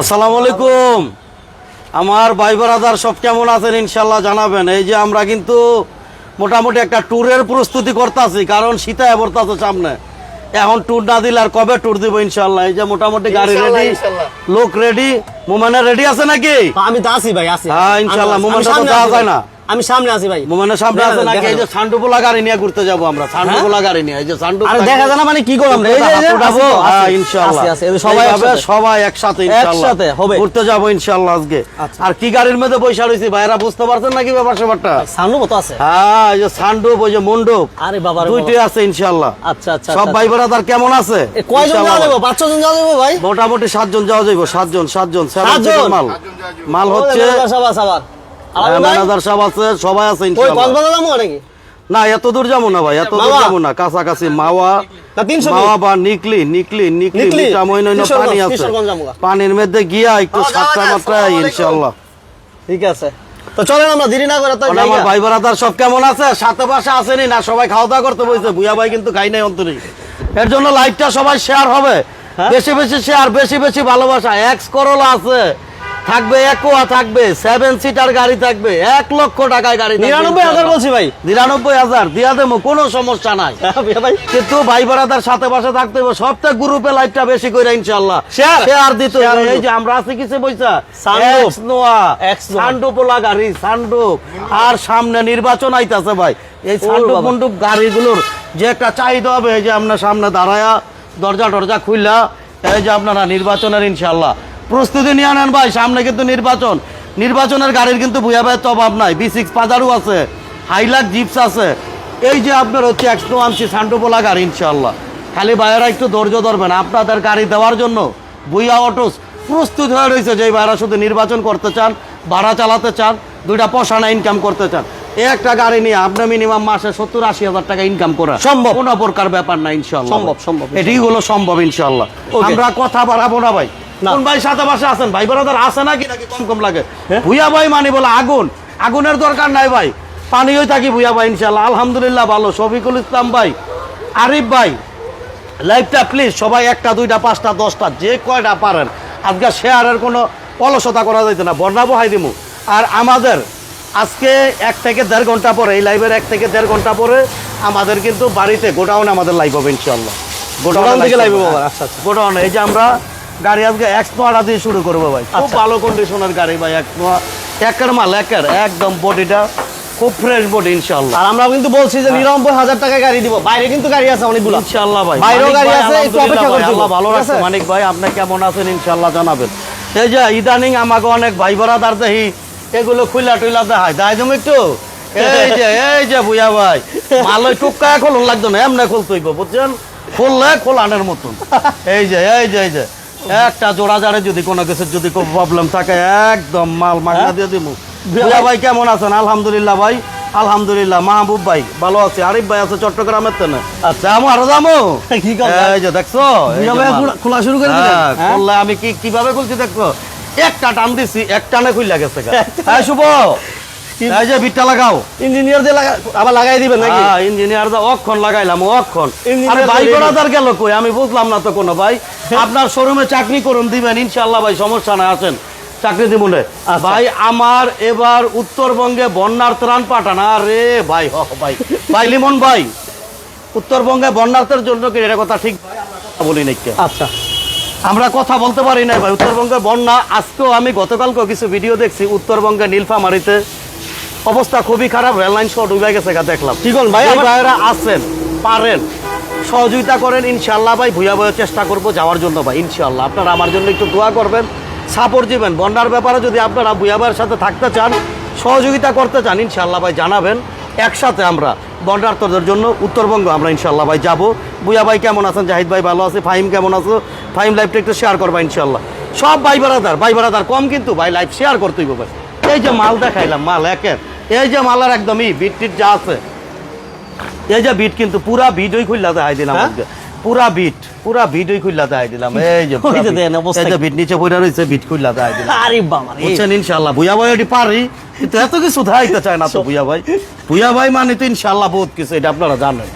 আসসালামু আলাইকুম। আমার ভাই বারাদার সব কেমন আছেন ইনশাল্লাহ জানাবেন। এই যে আমরা কিন্তু মোটামুটি একটা ট্যুরের প্রস্তুতি করতেছি কারণ শীতায় পড়তেছে সামনে। এখন ট্যুর না দিলে আর কবে ট্যুর দিব ইনশাল্লাহ এই যে মোটামুটি গাড়ি রেডি ইনশাল্লাহ। লোক রেডি মোমানা রেডি আছে নাকি? আমি তো আছি ভাই আছি। হ্যাঁ, ইনশাল্লাহ, মোমানটা তো যাওয়া যায় না। আমি সামনে আছি ভাই। মোমেনের সামনে আছে নাকি? এই যে যাক। সান্ডুপোলা গাড়ি নিয়ে ঘুরতে যাব আমরা সান্ডুপোলা গাড়ি নিয়ে। এই যে সান্ডু আরে দেখা যায় না মানে কি করলাম এই যে- এই যে উঠাবো, হ্যাঁ, ইনশাআল্লাহ। আছি, আছি, এই সবাই একসাথে। সবাই একসাথে ইনশাআল্লাহ। একসাথে হবে। ঘুরতে যাব ইনশাআল্লাহ আজকে। আচ্ছা। আর কি গাড়ির মধ্যে বৈশা রয়েছি? ভাইরা বুঝতে পারছেন নাকি ব্যাপার স্যাপারটা? সামনে মতো আছে। হ্যাঁ এই যে সান্ডুপ ওই যে মন্ডপ আরে বাবা। রে দুইটাই আছে ইনশাআল্লাহ আচ্ছা আচ্ছা সব আচ্ছা, ভাই ব্রাদার কেমন আছে? কয়জন যাওয়া। যাব? পাঁচ ছজন যাওয়া যাব ভাই? মোটামুটি সাতজন যাওয়া যাইব সাতজন সাতজন। সাতজন? মাল। মাল হচ্ছে সবার সবার হ্যাঁ, ম্যানেজার সাহেব আছে সবাই আছে ইনশাআল্লাহ কক্সবাজার যাব নাকি? না এত দূর যাব না ভাই এত দূর যাব না কাছাকাছি মাওয়া মাওয়া বা নিকলি নিকলি নিকলি নিকলি? মিঠা মইনইন পানি আছে। কিশোরগঞ্জ যাব গা। পানির মধ্যে গিয়া একটু সাতটা মাত্রায় ইনশাআল্লাহ ঠিক আছে। তো চলেন আমরা দেরি না করে আমার ভাই ব্রাদার সব কেমন আছে? সাথে পাশে আসেনি না সবাই খাওয়া দাওয়া করতে বসে বুয়া ভাই কিন্তু খাই নাই অন্তরে। এর জন্য লাইভটা সবাই শেয়ার হবে। হ্যাঁ? বেশি বেশি শেয়ার বেশি বেশি ভালোবাসা। এক্স করলা আছে। থাকবে একোয়া থাকবে সেভেন সিটার গাড়ি থাকবে। এক লক্ষ টাকায় গাড়ি নিরানব্বই হাজার বলছি ভাই। নিরানব্বই হাজার দিয়া দেবো কোনো সমস্যা নাই। হ্যাঁ, ভাই। কিন্তু ভাই বারাদার সাথে পাশে থাকতে হবে। সপ্তাহে গ্রুপে লাইভটা বেশি করে ইনশাআল্লাহ। Share? শেয়ার দিতে এই যে আমরা আছি কিসে বইসা? গাড়ি আর সামনে নির্বাচন আইতাছে ভাই। এই গাড়িগুলোর যে একটা চাহিদা হবে এই যে আপনার সামনে দাঁড়ায়া দরজা টরজা খুললা এই যে আপনারা নির্বাচনের ইনশাআল্লাহ। প্রস্তুতি নিয়ে আনেন ভাই সামনে কিন্তু নির্বাচন। নির্বাচনের গাড়ির কিন্তু ভুয়া ভাইয়ের তো অভাব নাই। বি সিক্স পাজারও আছে হাইলাক জিপস আছে। এই যে আপনার হচ্ছে একশো আনছি সান্ডুপোলা গাড়ি ইনশাল্লাহ খালি ভাইয়েরা একটু ধৈর্য ধরবেন। আপনাদের গাড়ি দেওয়ার জন্য ভুইয়া অটোস প্রস্তুত হয়ে রয়েছে। যে ভাইয়েরা শুধু নির্বাচন করতে চান ভাড়া চালাতে চান দুইটা পয়সানা ইনকাম করতে চান। এই একটা গাড়ি নিয়ে আপনি মিনিমাম মাসে সত্তর আশি হাজার টাকা ইনকাম করা সম্ভব। কোনো প্রকার ব্যাপার না ইনশাল্লাহ সম্ভব, সম্ভব, এটি হলো সম্ভব ইনশাল্লাহ আমরা কথা বাড়াবো না ভাই। কোন ভাই সাথে পাশে আছেন? ভাই ব্রাদার আছে নাকি? নাকি কম কম লাগে? হ্যাঁ? ভুইয়া ভাই মানে বলে আগুন। আগুনের দরকার নাই ভাই। পানিও থাকি ভুইয়া ভাই ইনশাল্লাহ আলহামদুলিল্লাহ ভালো। শফিকুল ইসলাম ভাই আরিফ ভাই লাইভটা প্লিজ সবাই একটা দুইটা পাঁচটা দশটা যে কয়টা পারেন। আজকে শেয়ারের কোনো অলসতা করা যাইতে না। বন্যা বহাই দিমু। আর আমাদের আজকে এক থেকে দেড় ঘণ্টা পরে এই লাইভের এক থেকে দেড় ঘণ্টা পরে আমাদের কিন্তু বাড়িতে গোডাউনে আমাদের লাইভ হবে ইনশাল্লাহ গোডাউন থেকে live হবে। আচ্ছা, আচ্ছা। গোডাউন এই যে আমরা গাড়ি আজকে এক নোয়াটা দিয়ে শুরু করব ভাই। খুব আচ্ছা। ভালো কন্ডিশনের গাড়ি ভাই এক নোয়া একের মাল একের একদম বডিটা খুব ফ্রেশ বডি ইনশাল্লাহ আর আমরা কিন্তু বলছি যে নিরানব্বই হাজার টাকায় গাড়ি দিব। বাইরে কিন্তু গাড়ি আছে অনেকগুলো। ইনশাআল্লাহ ভাই। বাইরেও গাড়ি আছে, একটু অপেক্ষা করতে আল্লাহ ভালো রাখছে। আছে? মানিক ভাই আপনি কেমন আছেন? ইনশাআল্লাহ জানাবেন। এই যে ইদানিং আমাকে অনেক ভাই বরাদার দেখি এগুলো খুইলা টুইলা দেখায়। দায় তুমি একটু? এই যে এই যে বুয়া ভাই। ভালো টুকা খোলন লাগতো না এমনি খুলতে হইব বুঝছেন? খুললে খোলানের মতন। এই যে এই যে এই যে। একটা জোড়া জারে যদি কোনো কিছু যদি কোনো প্রবলেম থাকে একদম মাল মাগনা দিয়ে দিব বুয়া ভাই। কেমন আছেন? আলহামদুলিল্লাহ ভাই আলহামদুলিল্লাহ। মাহবুব ভাই ভালো আছে। আরিফ ভাই আছে চট্টগ্রামের তেনে। আচ্ছা। আমি আরও যাব? এই যে দেখছ? খোলা- শুরু করে? হ্যাঁ, হ্যাঁ? আমি কি কীভাবে খুলছি দেখছ? একটা টান দিছি এক টানে খুললা গেছে শুভ। এই যে বিটটা লাগাও। ইঞ্জিনিয়ার দিয়ে লাগা- আবার লাগাই দিবেন নাকি? হ্যাঁ ইঞ্জিনিয়ার দা অক্ষণ লাগাইলাম অক্ষণ। আরে ভাই ready। গেল কই? আমি বুঝলাম না তো কোনো ভাই। আপনার শোরুমে চাকরি করুন দিবেন। ইনশাআল্লাহ ভাই সমস্যা নাই আসেন। চাকরি দিব আচ্ছা। ভাই আমার এবার উত্তরবঙ্গে বন্যার ত্রাণ পাঠানা। রে ভাই হ ভাই। ভাই লিমন ভাই উত্তরবঙ্গে বন্যার্থের জন্য কি এটা কথা ঠিক? বলি নাকি আচ্ছা। আমরা কথা বলতে পারি না ভাই। উত্তরবঙ্গে বন্যা। আজকেও আমি গতকালকেও কিছু ভিডিও দেখছি উত্তরবঙ্গে নীলফামারিতে। অবস্থা খুবই খারাপ রেল লাইন সহ ডুবে গেছে গা দেখলাম। কি করুন ভাই, ভাইয়েরা আছেন পারেন। সহযোগিতা করেন ইনশাল্লাহ ভাই ভুয়া ভুয়া চেষ্টা করব যাওয়ার জন্য ভাই ইনশাল্লাহ আপনারা আমার জন্য একটু দোয়া করবেন সাপোর্ট দিবেন। বন্যার ব্যাপারে যদি আপনারা ভুয়া ভাইয়ের সাথে থাকতে চান সহযোগিতা করতে চান ইনশাল্লাহ ভাই জানাবেন। একসাথে আমরা বন্যার্থদের জন্য উত্তরবঙ্গ আমরা ইনশাল্লাহ ভাই যাব। বুয়া ভাই কেমন আছেন? জাহিদ ভাই ভালো আছে? ফাহিম কেমন আছো? ফাহিম লাইভটা একটু শেয়ার করবা ইনশাল্লাহ সব ভাই বারাদার ভাই বারাদার কম কিন্তু ভাই লাইভ শেয়ার করতেই ভাই। এই যে মাল দেখাইলাম মাল একের। এই যে মালার একদমই বিট টিট যা আছে। এই যে বিট কিন্তু পুরা ভিডিওই খুললা দেখাই দিলাম হ্যাঁ? আজকে। পুরা বিট পুরা ভিডিওই খুললা দেখাই দিলাম। এই যে ওই যে দেন অবস্থা এই যে বিট নিচে পড়ে রয়েছে বিট খুললা দেখাই দিলাম। আরে বাবা রে। বুঝছেন ইনশাল্লাহ ভুয়া ভাই ওটি পারি। কিন্তু এত কিছু ধাইতে চায় না তো ভুয়া ভাই। ভুয়া ভাই মানে তো ইনশাল্লাহ বহুত কিছু এটা আপনারা জানেন।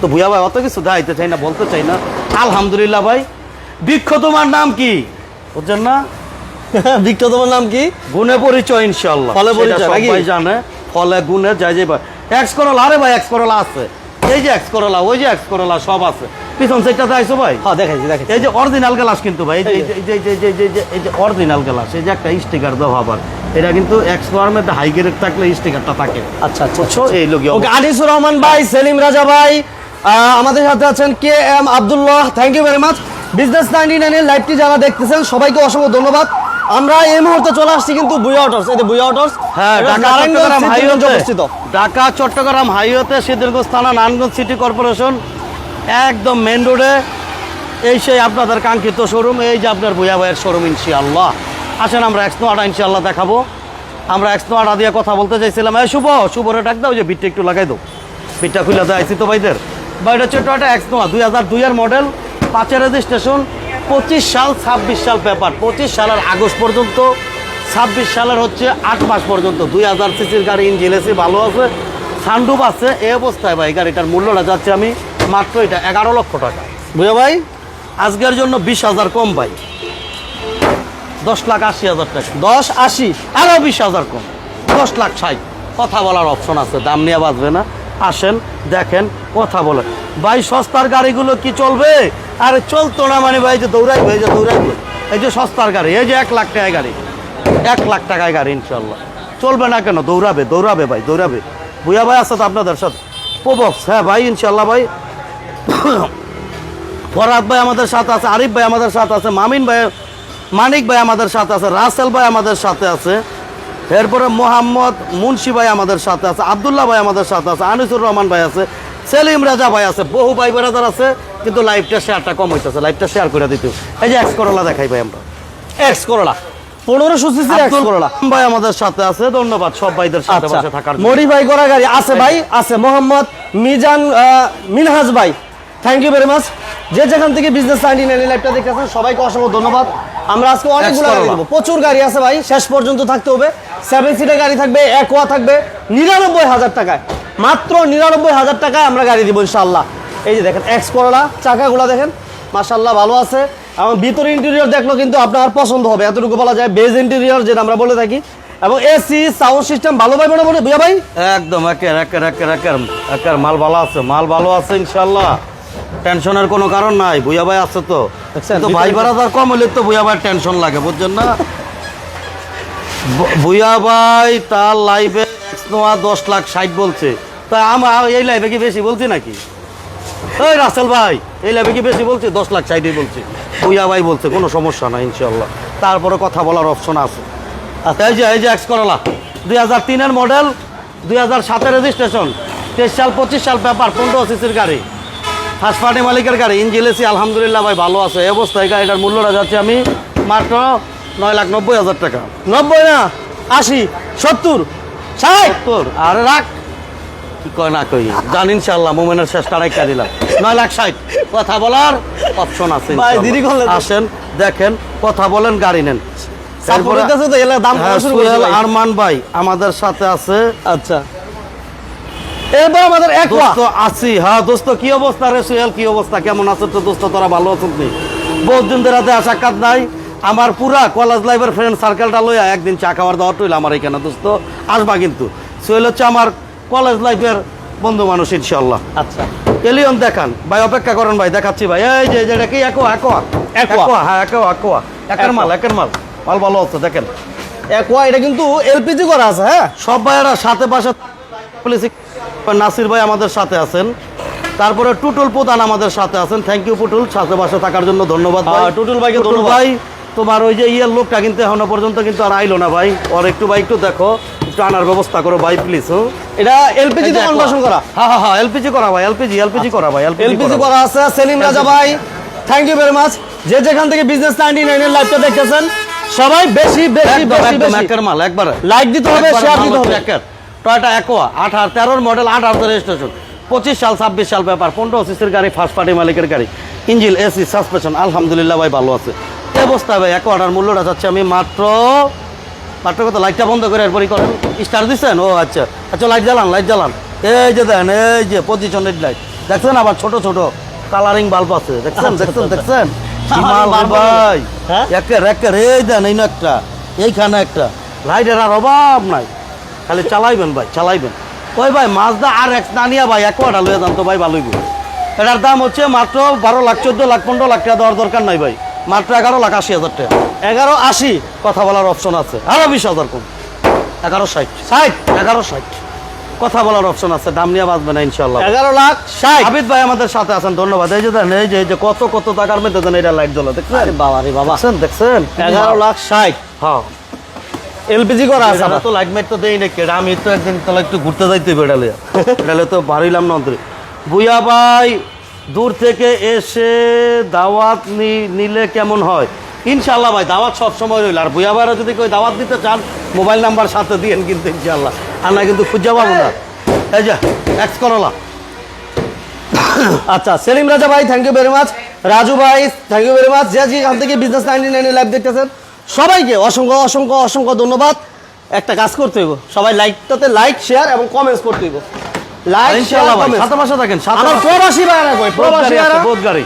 তো ভুয়া ভাই অত কিছু ধাইতে চাই না বলতে চাই না। আলহামদুলিল্লাহ ভাই। বৃক্ষ তোমার নাম কি? বুঝছেন না? বৃক্ষ তোমার নাম কি? গুণে পরিচয় ইনশাল্লাহ ফলে পরিচয়, সবাই জানে। ফলে গুণে যাই যাই এক্স করলা আরে ভাই এক্স করলা আছে। এই যে এক্স করলা ওই যে এক্স করলা সব আছে। পিছন সাইডটাতে আইসো ভাই? হ্যাঁ দেখাইছি দেখাইছি। এই যে অরিজিনাল গ্লাস কিন্তু ভাই এই যে এই যে। এই যে এই যে- এই যে- এই যে- অরিজিনাল গ্লাস এই যে একটা স্টিকার দেওয়া আবার এটা কিন্তু এক্স মধ্যে হাই গ্রেড থাকলে স্টিকারটা থাকে। আচ্ছা আচ্ছা বুঝছ? এই লোক ওকে আনিসুর রহমান ভাই সেলিম রাজা ভাই আমাদের সাথে আছেন K M Abdullah. Thank you very much business ninety নাইনের লাইভটি যারা দেখতেছেন সবাইকে অসংখ্য ধন্যবাদ। আমরা এই মুহূর্তে চলে আসছি কিন্তু বুয়া অটোস এই বুয়া অটোস হ্যাঁ ঢাকা চট্টগ্রাম হাইওয়েতে অবস্থিত। ঢাকা চট্টগ্রাম হাইওয়েতে সিদ্ধিরগঞ্জ থানা নারায়ণগঞ্জ সিটি কর্পোরেশন একদম মেন রোডে এই সেই আপনাদের কাঙ্ক্ষিত শোরুম এই যে আপনার ভুয়া ভাইয়ের শোরুম ইনশাআল্লাহ। আসেন আমরা এক্স আটা ইনশাআল্লাহ দেখাবো। আমরা এক্স আটা দিয়ে কথা বলতে চাইছিলাম। এই শুভ শুভরে ডাক দাও যে বিটটা একটু লাগাই দাও। বিটটা খুলে দেয় আইসি তো ভাইদের। ভাই এটা হচ্ছে এক্স নোয়া দুই হাজার দুইয়ের মডেল পাঁচের রেজিস্ট্রেশন পঁচিশ সাল, ছাব্বিশ সাল পেপার। পঁচিশ সালের আগস্ট পর্যন্ত, ছাব্বিশ সালের হচ্ছে আট মাস পর্যন্ত। দুই হাজার সিসির গাড়ি ইঞ্জিন এসি ভালো আছে সানডুপ আছে এই অবস্থায় ভাই, গাড়িটার মূল্যটা যাচ্ছে আমি মাত্র এটা এগারো লক্ষ টাকা। বুয়া ভাই? আজকের জন্য বিশ হাজার কম ভাই। দশ লাখ আশি হাজার টাকা। দশ, আশি আরও বিশ হাজার কম। দশ লাখ ষাট। কথা বলার অপশন আছে, দাম নিয়ে বাঁচবে না। আসেন, দেখেন, কথা বলেন। ভাই, সস্তার গাড়িগুলো কি চলবে? আরে চলতো না মানে ভাই যে দৌড়াইবে, এই যে দৌড়াইবে। এই যে সস্তার গাড়ি, এই যে এক লাখ টাকায় গাড়ি। এক লাখ টাকায় গাড়ি ইনশাল্লাহ চলবে না কেন? দৌড়াবে দৌড়াবে ভাই, দৌড়াবে। ভুয়া ভাই তো আপনাদের সাথে? প্রবক্স হ্যাঁ ভাই ইনশাল্লাহ ভাই। ফরাদ ভাই আমাদের সাথে আছে, আরিফ ভাই আমাদের সাথে আছে, মামিন ভাই, মানিক ভাই আমাদের সাথে আছে, রাসেল ভাই আমাদের সাথে আছে। এরপরে মোহাম্মদ মুন্সি ভাই আমাদের সাথে আছে, আবদুল্লাহ ভাই আমাদের সাথে আছে, আনিসুর রহমান ভাই আছে, সেলিম রাজা ভাই আছে, বহু ভাই বেড়াদার আছে। কিন্তু লাইভটা শেয়ারটা কম হইতেছে লাইভটা শেয়ার করে দিতে এই যে এক্স করলা দেখাই ভাই আমরা। এক্স করলা পনেরোশো সিসির এক্স করলা ভাই আমাদের সাথে আছে ধন্যবাদ সব ভাইদের সাথে আচ্ছা। থাকার জন্য। মডিফাই করা গাড়ি আছে ভাই আছে মোহাম্মদ মিজান মিনহাজ ভাই। থ্যাংক ইউ ভেরি মাচ যে যেখান থেকে বিজনেস নাইনটি নাইন লাইভটা দেখতেছেন সবাইকে অসংখ্য ধন্যবাদ। আমরা আজকে অনেকগুলো গাড়ি। দেবো প্রচুর গাড়ি আছে ভাই শেষ পর্যন্ত থাকতে হবে। সেভেন সিটের গাড়ি থাকবে একোয়া থাকবে নিরানব্বই হাজার টাকায়। মাত্র নিরানব্বই হাজার টাকায় আমরা গাড়ি দিব ইনশাল্লাহ এই যে দেখেন এক্স করলা চাকাগুলো দেখেন মাশাল্লাহ ভালো আছে। এবং ভিতরে ইন্টেরিয়র দেখল কিন্তু আপনার পছন্দ হবে এতটুকু বলা যায় বেজ ইন্টেরিয়র যেটা আমরা বলে থাকি। এবং এসি সাউন্ড সিস্টেম ভালো ভাই মোটামুটি বুঝা ভাই? একদম একের একের একের একের একের মাল ভালো আছে মাল ভালো আছে ইনশাল্লাহ টেনশনের কোনো কারণ নাই ভুয়া ভাই আছে তো। তো ভাই বারাদার কম হলে তো ভুয়া ভাই টেনশন লাগে বুঝছেন না? ভুয়া ভাই তার লাইফে দশ লাখ ষাট বলছে। তা আমার এই লাইফে কি বেশি বলছি নাকি? ওই রাসেল ভাই এই লাইভে কি বেশি বলছে? দশ লাখ ষাটই বলছে। ভুয়া ভাই বলছে কোনো সমস্যা নাই ইনশাল্লাহ তারপরে কথা বলার অপশন আছে। আচ্ছা এই যে এই যে এক্স করলা দুই হাজার তিনের মডেল দুই হাজার সাতের রেজিস্ট্রেশন তেইশ সাল পঁচিশ সাল পেপার পনেরো সিসির গাড়ি। ফার্স্ট পার্টি মালিকের গাড়ি ইঞ্জিল এসি আলহামদুলিল্লাহ ভাই ভালো আছে। এই অবস্থায় গাড়িটার মূল্যটা যাচ্ছে আমি মাত্র নয় লাখ নব্বই হাজার টাকা। নব্বই না আশি সত্তর ষাট। তোর আরে রাখ। কয় না কই? জান ইনশাল্লাহ মোমেনের শেষটা রেখা দিলাম। নয় লাখ ষাট। কথা বলার অপশন আছে। আসেন দেখেন কথা বলেন গাড়ি নেন। হ্যাঁ। আরমান ভাই আমাদের সাথে আছে। আচ্ছা। এরপর আমাদের দোস্ত আছি। হ্যাঁ দোস্ত কি অবস্থা রে সোহেল? কি অবস্থা? কেমন আছে তো দোস্ত? তোরা ভালো বহুত দিন ধরে সাক্ষাৎ নাই। আমার পুরা কলেজ লাইফের ফ্রেন্ড সার্কেলটা লইয়া একদিন চা খাওয়ার দাওয়া টইল আমার এখানে দোস্ত। আসবা কিন্তু। সোহেল হচ্ছে আমার কলেজ লাইফের বন্ধু মানুষ ইনশাল্লাহ আচ্ছা। এলিয়ন দেখান। ভাই অপেক্ষা করেন ভাই দেখাচ্ছি ভাই। এই যে যেটা কি? Aqua Aqua Aqua। একোয়া হ্যাঁ একোয়া একোয়া একের মাল একের মাল। মাল ভালো আছে দেখেন। একোয়া এটা কিন্তু এলপিজি করা আছে হ্যাঁ? সব ভাইয়েরা সাথে পাশে নাসির ভাই আমাদের সাথে আছেন। তারপরে টুটুল প্রধান আমাদের সাথে আছেন। Thank you Putul. সাথে পাশে থাকার জন্য ধন্যবাদ টুটুল ভাইকে ধন্যবাদ। ভাই তোমার ওই যে ইয়ের লোকটা কিন্তু এখনও পর্যন্ত কিন্তু আর আইলো না ভাই। ওর একটু ভাই একটু দেখো একটু আনার ব্যবস্থা করো ভাই প্লিজ এটা এলপিজি তে কনভার্সন করা। হ্যাঁ হ্যাঁ হ্যাঁ এলপিজি করা ভাই এলপিজি এলপিজি করা ভাই এলপিজি করা আছে সেলিম রাজা ভাই থ্যাংক ইউ ভেরি মাচ যে যেখান থেকে বিজনেস নাইনটি নাইনের লাইভটা দেখতেছেন সবাই বেশি বেশি বেশি বেশি। একের মাল একবার। লাইক দিতে হবে শেয়ার দিতে হবে। টয়টা একোয়া আঠার তেরোর মডেল আঠার রেজিস্ট্রেশন পঁচিশ সাল ছাব্বিশ সাল ব্যাপার। পনেরো সিসির গাড়ি ফার্স্ট পার্টি মালিকের গাড়ি। ইঞ্জিল এসি সাসপেনশন আলহামদুলিল্লাহ ভাই ভালো আছে। এই অবস্থায় ভাই একোয়াটার মূল্যটা যাচ্ছে আমি মাত্র মাত্র কত? লাইটটা বন্ধ করে এরপরই করেন। স্টার দিচ্ছেন? ও আচ্ছা। আচ্ছা লাইট জ্বালান লাইট জ্বালান। এই যে দেন এই যে পজিশনের লাইট দেখছেন আবার ছোট ছোট কালারিং বাল্ব আছে। দেখছেন আচ্ছা, দেখছেন আচ্ছা, দেখছেন? ভাই। হ্যাঁ? একের একের এই দেন এই একটা এইখানে একটা। লাইটের আর অভাব নাই। খালি চালাইবেন ভাই চালাইবেন। ওই ভাই মাছদা আর এক না নিয়া ভাই এক কোয়াটা লয়ে যান তো ভাই ভালোই। এটার দাম হচ্ছে মাত্র বারো লাখ চোদ্দ লাখ পনেরো লাখ টাকা দেওয়ার দরকার নাই ভাই। মাত্র এগারো লাখ আশি হাজার টাকা। এগারো আশি কথা বলার অপশন আছে। আরও বিশ হাজার কম। এগারো ষাট। ষাট? এগারো ষাট। কথা বলার অপশন আছে। দাম নিয়ে বাঁচবে না ইনশাল্লাহ এগারো লাখ ষাট? আবিদ ভাই আমাদের সাথে আছেন ধন্যবাদ। এই যে এই যে এই যে কত কত টাকার মধ্যে দেন এটা লাইট জ্বলা দেখছেন? আরে বাবা রে বাবা। আছেন দেখছেন? এগারো লাখ ষাট। হ্যাঁ। এলপিজি করা আছে আবার। তো লাইট মাইট তো দেই নাকি এটা আমি তো একদিন তাহলে একটু ঘুরতে যাইতে বেড়ালে এটালে তো বাড়িলাম না অন্তরে। বুয়া ভাই দূর থেকে এসে দাওয়াত নিলে কেমন হয়? ইনশাল্লাহ ভাই, দাওয়াত সব সময় রইল। আর বুয়া ভাইরা যদি কেউ দাওয়াত দিতে চান, মোবাইল নাম্বার সাথে দিয়েন কিন্তু ইনশাল্লাহ আর না কিন্তু খুঁজে পাবো না। এই যে এক্স করলা আচ্ছা সেলিম রাজা ভাই thank you very much Raju ভাই থ্যাংক ইউ ভেরি মাচ যে যেখান থেকে বিজনেস নাইনটি নাইন লাইভ দেখতেছেন, সবাইকে অসংখ্য অসংখ্য অসংখ্য ধন্যবাদ। একটা কাজ করতে হইব। সবাই লাইকটাতে লাইক শেয়ার এবং কমেন্টস করতে হইব। লাইক ভাই পাশে থাকেন আমার প্রবাসী ভাইরা কই? প্রবাসী গাড়ি ভাইরা? বোধ গাড়ি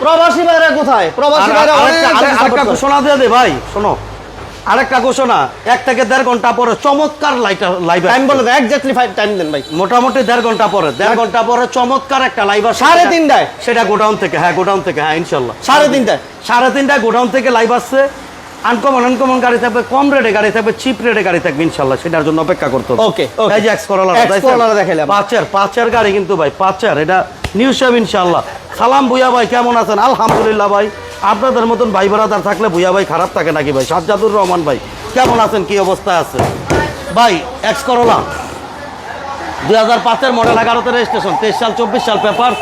প্রবাসী ভাইরা কোথায়? প্রবাসী ভাইরা আরেকটা। ঘোষণা দিয়ে দে ভাই শোনো। আরেকটা ঘোষণা এক থেকে দেড় ঘণ্টা পরে চমৎকার লাইভ টাইম বলে দেন এক্স্যাক্টলি ফাইভ টাইম দেন ভাই। মোটামুটি দেড় ঘণ্টা পরে দেড় ঘণ্টা পরে চমৎকার একটা লাইভ আসছে। সাড়ে তিনটায়? সেটা গোডাউন থেকে হ্যাঁ গোডাউন থেকে হ্যাঁ ইনশাল্লাহ সাড়ে তিনটায়। সাড়ে তিনটায় গোডাউন থেকে লাইভ আসছে। আনকমন আনকমন গাড়ি থাকবে কম রেটে গাড়ি থাকবে চিপ রেটে গাড়ি থাকবে ইনশাল্লাহ সেটার জন্য অপেক্ষা করতে হবে। Okay, okay. এই যে এক্স করোলা দেখাইলাম। পাঁচের পাঁচের গাড়ি কিন্তু ভাই পাঁচের এটা নিউ শেপ ইনশাল্লাহ। সালাম ভুইয়া ভাই কেমন আছেন? আলহামদুলিল্লাহ ভাই আপনাদের মতন ভাই ব্রাদার থাকলে ভুইয়া ভাই খারাপ থাকে নাকি ভাই? সাজ্জাদুর রহমান ভাই কেমন আছেন? কি অবস্থায় আছে? ভাই এক্স করোলা দুই হাজার পাঁচের মডেল এগারোতে রেজিস্ট্রেশন তেইশ সাল চব্বিশ সাল পেপার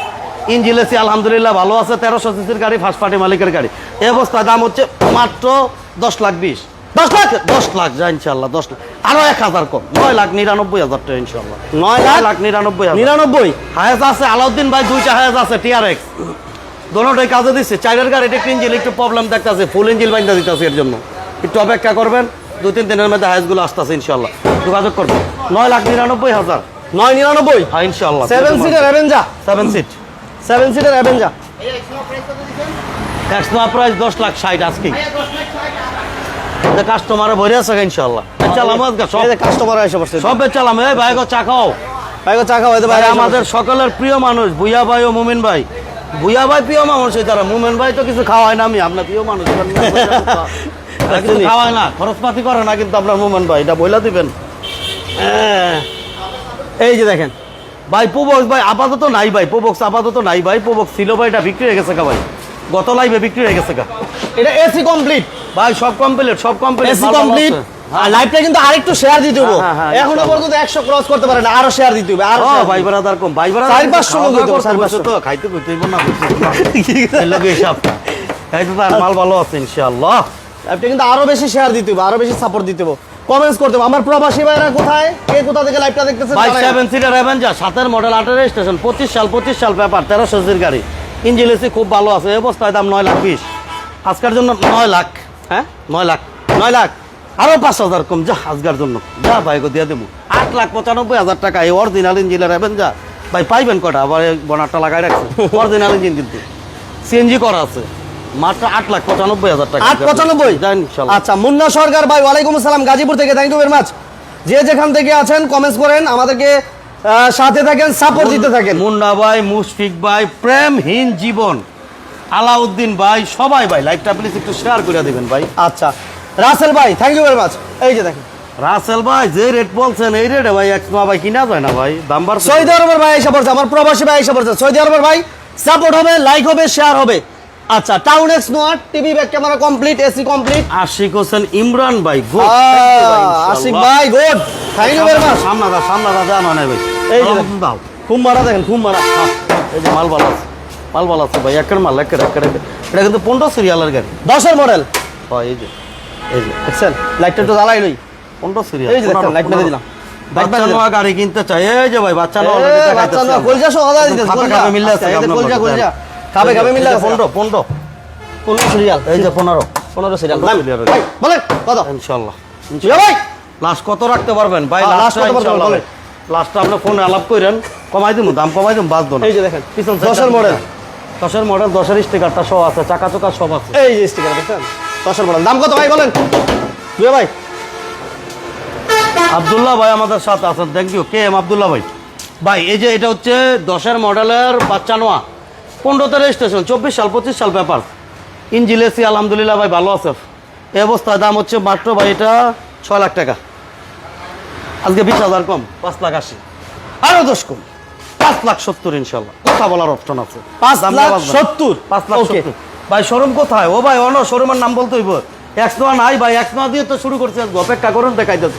ইঞ্জিন এসি আলহামদুলিল্লাহ ভালো আছে। তেরোশো সিসির গাড়ি ফার্স্ট পার্টি মালিকের গাড়ি। এই অবস্থা দাম হচ্ছে মাত্র দশ লাখ বিশ। দশ লাখ? দশ লাখ যা ইনশাল্লাহ দশ লাখ। আরও এক হাজার কম। নয় লাখ নিরানব্বই হাজার টাকা ইনশাল্লাহ নয় লাখ? লাখ নিরানব্বই হাজার। নিরানব্বই? হায়াজ আছে আলাউদ্দিন ভাই দুইটা হায়াজ আছে টিআরএক্স। দোনোটাই কাজে দিচ্ছে চাইলের গাড়িটা একটু ইঞ্জিন একটু প্রবলেম দেখতেছে ফুল ইঞ্জিন বাইন্দা দিতেছে এর জন্য। একটু অপেক্ষা করবেন দু তিন দিনের মধ্যে হায়াজগুলো আসতেছে ইনশাল্লাহ যোগাযোগ করবেন। নয় লাখ নিরানব্বই হাজার। নয় নিরানব্বই? হ্যাঁ ইনশাল্লাহ সেভেন সিটের Avanza seven seat seven seater Avanza extra price দশ লাখ ষাট আজকেই কাস্টমারে ভরে আছে ইনশাল্লাহ চালাম কাস্টমার এসে বসছে। সব চালাম। এই ভাই গো চা খাও। ভাই গো চা খাওয়া ভাই আমাদের সকলের প্রিয় মানুষ ভুইয়া ভাই ও মুমিন ভাই। ভুইয়া ভাই প্রিয় মানুষ এই তারা মুমিন ভাই তো কিছু খাওয়ায় না আমি আপনার প্রিয় মানুষ এরা কিছু খাওয়ায় না খরচপাতি করে না কিন্তু আপনার মুমিন ভাই এটা বইলা দিবেন। হ্যাঁ। এই যে দেখেন। ভাই প্রবক্স ভাই আপাতত নাই ভাই প্রবক্স আপাতত নাই ভাই প্রবক্স ছিল ভাই এটা বিক্রি হয়ে গেছে কা ভাই। গত লাইভে বিক্রি হয়ে গেছে কা এটা এসি কমপ্লিট ভাই সব কমপ্লিট সব কমপ্লিট এসি কমপ্লিট আর লাইভটা কিন্তু আরেকটু শেয়ার দিতে হবে। হ্যাঁ, হ্যাঁ, এখনও। পর্যন্ত একশো ক্রস করতে পারে না আরও শেয়ার দিতে হবে আরও ভাই দিতে ব্রাদার কম ভাই ব্রাদার চার পাঁচশো লোক হইতো, চার তো খাইতে কইতে হইব না হবে। লাগে হিসাবটা। এই তো তার মাল ভালো আছে ইনশাআল্লাহ। লাইভটা কিন্তু আরও বেশি শেয়ার দিতে হবে আরও বেশি সাপোর্ট দিতে হবে। কমেন্টস করতে আমার প্রবাসী ভাইরা কোথায়? কে কোথা থেকে লাইভটা দেখতেছেন জানাই। সেভেন সিটার অ্যাভেঞ্জার সাতের মডেল আটের স্টেশন পঁচিশ সাল পঁচিশ সাল পেপার তেরোশো সির গাড়ি। ইঞ্জিন এসি খুব ভালো আছে এই অবস্থায় দাম নয় লাখ বিশ। আজকের জন্য নয় লাখ। হ্যাঁ? নয় লাখ। নয় লাখ। আরও পাঁচ হাজার কম যা জন্য। যা ভাই গো দিয়ে দেবো। আট লাখ পঁচানব্বই হাজার টাকা। এই অরিজিনাল অ্যাভেঞ্জার ভাই পাইবেন কটা? আবার বনারটা লাগাই রাখছে। অরিজিনাল ইঞ্জিন কিন্তু। সিএনজি করা আছে। মাত্র আট লাখ পঁচানব্বই হাজার টাকা। আট পঁচানব্বই? আচ্ছা মুন্না সরকার ভাই ওয়ালাইকুম আসসালাম। গাজীপুর থেকে থ্যাংক ইউ ভেরি মাচ যে যেখান থেকে আছেন কমেন্টস করেন আমাদেরকে সাথে থাকেন সাপোর্ট দিতে থাকেন। মুন্না ভাই মুশফিক ভাই প্রেমহীন জীবন। আলাউদ্দিন ভাই সবাই ভাই লাইভটা প্লিজ একটু শেয়ার করে দিবেন ভাই। আচ্ছা। রাসেল ভাই থ্যাংক ইউ ভেরি মাচ এই যে দেখেন। রাসেল ভাই যে রেট বলছেন এই রেটে ভাই এক ভাই কিনা যায় না ভাই দাম বাড়ছে। সৌদি আরবের ভাই এসে পড়ছে আমার প্রবাসী ভাই এসে পড়ছে। সৌদি আরবের ভাই সাপোর্ট হবে লাইক হবে শেয়ার হবে। আচ্ছা town x নোয়ার TV back camera complete AC complete Ashik Hossain Imran ভাই ভাই, আশিক ভাই good thank you very much সামনা দা সামনা দা জানো না ভাই। এই যে দাও খুব মারা দেখেন খুব মারা। হ্যাঁ, এই যে মাল ভালো আছে। মাল ভালো আছে ভাই একের মাল একের একের। এটা কিন্তু পনেরো সিরিয়ালের গাড়ি। দশের মডেল হয় এই যে এই যে দেখছেন? লাইটটা একটু জ্বালাই লই। পনেরো সিরিয়াল এই যে light মেরে দিলাম। গাড়ি কিনতে চাই এই যে ভাই বাচ্চা বাচ্চা কলজা সহ। আছে কলজা, কলজা। খাবে খাবে আছে। সিরিয়াল এই যে সিরিয়াল ভাই, বলেন কত ইনশাল্লাহ জিয়া ভাই। লাস্ট কত রাখতে পারবেন? ভাই লাস্ট last কত পারবেন, বলেন। লাস্টটা আপনি ফোনে আলাপ করেন কমাই দিমু দাম কমাই দিমু বাদ না এই যে দেখেন পিছন মডেল দশের মডেল দশের স্টিকারটা সব আছে চাকা চোকা সব আছে। এই যে স্টিকার দেখেন দশের মডেল দাম কত ভাই বলেন? বুঝা ভাই। আবদুল্লাহ ভাই আমাদের সাথে আছেন thank you K M Abdullah ভাই? ভাই এই যে এটা হচ্ছে দশের মডেলের বাচ্চা নোয়া পনেরোতে রেজিস্ট্রেশন চব্বিশ সাল পঁচিশ সাল পেপার ইঞ্জিল এসি আলহামদুলিল্লাহ ভাই ভালো আছে। এই অবস্থায় দাম হচ্ছে মাত্র ভাই এটা ছয় লাখ টাকা। আজকে বিশ হাজার কম পাঁচ লাখ আশি। আরও দশ কম। পাঁচ লাখ সত্তর ইনশাল্লাহ কথা বলার অপশন আছে। পাঁচ লাখ। সত্তর? পাঁচ লাখ সত্তর। ভাই শোরুম কোথায়? ও ভাই অন শোরুমের নাম বলতে হইব। এক্স নোয়া নাই ভাই নোয়া দিয়ে তো শুরু করছে অপেক্ষা করুন দেখাইতেছে।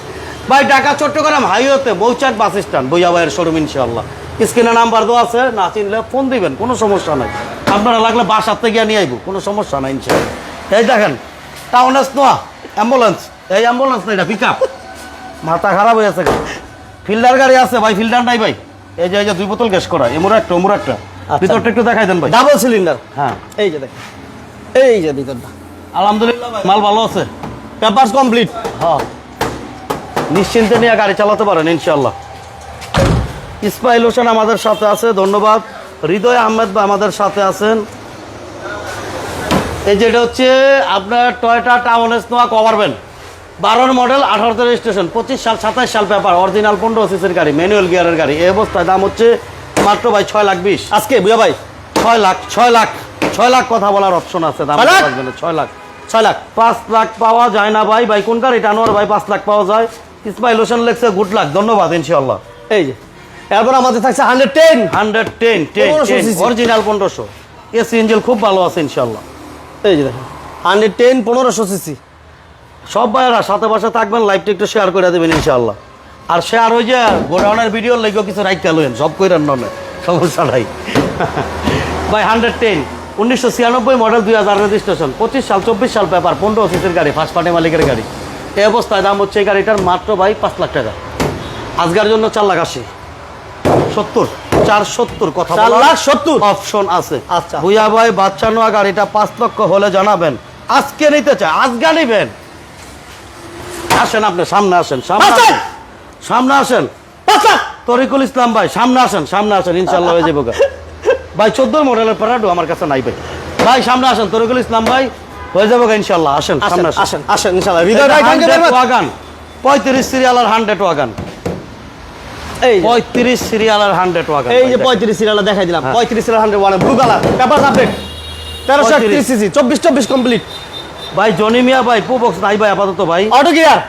ভাই ঢাকা চট্টগ্রাম হাইওয়েতে মৌচাক বাস স্ট্যান্ড বইয়া ভাইয়ের শোরুম ইনশাল্লাহ স্ক্রিনে নাম্বার দেওয়া আছে না চিনলে ফোন দিবেন কোনো সমস্যা নাই। আপনারা লাগলে বাসার থেকে নিয়ে আইব কোনো সমস্যা নাই ইনশাল্লাহ এই দেখেন টাউনেস নোয়া অ্যাম্বুলেন্স এই অ্যাম্বুলেন্স না এটা পিক মাথা খারাপ হয়ে আছে ফিল্ডার গাড়ি আছে ভাই ফিল্ডার নাই ভাই। এই যে এই যে দুই বোতল গ্যাস করা এমুর একটা ওমুর একটা। ভিতরটা একটু দেখাই দেন ভাই। ডাবল সিলিন্ডার হ্যাঁ। এই যে দেখ এই যে ভিতরটা। আলহামদুলিল্লাহ ভাই। মাল ভালো আছে। Papers complete. হ্যাঁ। নিশ্চিন্তে নিয়ে গাড়ি চালাতে পারেন ইনশাল্লাহ ইসমাইল হোসেন আমাদের সাথে আছে ধন্যবাদ। হৃদয় আহমেদ ভাই আমাদের সাথে আছেন। এই যেটা হচ্ছে আপনার টয়টা টাউনেস নোয়া কভারবেন বারোর মডেল আঠারোতে রেজিস্ট্রেশন পঁচিশ সাল সাতাশ সাল পেপার অরিজিনাল পনেরো সিসির গাড়ি ম্যানুয়াল গিয়ারের গাড়ি। এই অবস্থায় দাম হচ্ছে মাত্র ভাই ছয় লাখ বিশ। আজকে বুঝা ভাই ছয় লাখ ছয় লাখ ছয় লাখ কথা বলার অপশন আছে দাম ছয় লাখ? ছয় লাখ ছয় লাখ। পাঁচ লাখ পাওয়া যায় না ভাই। ভাই কোন গাড়িটা আনোয়ার ভাই পাঁচ লাখ পাওয়া যায়? ইসমাইল হোসেন লেখছে গুড লাক ধন্যবাদ ইনশাল্লাহ এই যে এরপর আমাদের থাকছে hundred ten hundred ten ten 1500 original পনেরোশো। এসি ইঞ্জিল খুব ভালো আছে ইনশাল্লাহ এই যে দেখেন হান্ড্রেড টেন পনেরোশো সিসি সব ভাইয়েরা সাথে পাশে থাকবেন লাইভটা একটু শেয়ার করে দেবেন ইনশাল্লাহ আর শেয়ার হয়ে যায় গোডাউনের ভিডিও লেগেও কিছু রাইট লইন সব কইরেন ননে সমস্যা নাই। ভাই হান্ড্রেড টেন উনিশশো ছিয়ানব্বই মডেল দুই হাজার রেজিস্ট্রেশন পঁচিশ সাল চব্বিশ সাল পেপার পনেরো সিসির গাড়ি ফার্স্ট পার্টি মালিকের গাড়ি। এই অবস্থায় দাম হচ্ছে এই গাড়িটার মাত্র ভাই পাঁচ লাখ টাকা। আজকের জন্য চার লাখ আশি। সত্তর? চার সত্তর কথা চার লাখ সত্তর? অপশন আছে। আচ্ছা। ভুয়া ভাই বাচ্চা নোয়া গাড়িটা পাঁচ লক্ষ হলে জানাবেন। আজকে নিতে চাই আজকে নিবেন। আসেন আপনি সামনে আসেন সামনে। আসেন। সামনে আসেন। তরিকুল ইসলাম ভাই সামনে আসেন সামনে আসেন ইনশাল্লাহ হয়ে যাব ভাই চোদ্দ মডেলের প্যারাডো আমার কাছে নাই ভাই। ভাই সামনে আসেন তরিকুল ইসলাম ভাই হয়ে যাব ইনশাল্লাহ আসেন সামনে আসেন। আসেন ইনশাল্লাহ ওয়াগান। পঁয়ত্রিশ সিরিয়ালের হান্ড্রেড ওয়াগান। এই যে পঁয়ত্রিশ সিরিয়ালের হান্ড্রেড ওয়াগান এই যে পঁয়ত্রিশ সিরিয়াল দেখাই দিলাম। হ্যাঁ। পঁয়ত্রিশ serial hundred one blue colour paper update তেরোশো একত্রিশ সিসি চব্বিশ চব্বিশ কমপ্লিট। ভাই জনি মিয়া ভাই পু বক্স নাই ভাই আপাতত ভাই। অটো গিয়ার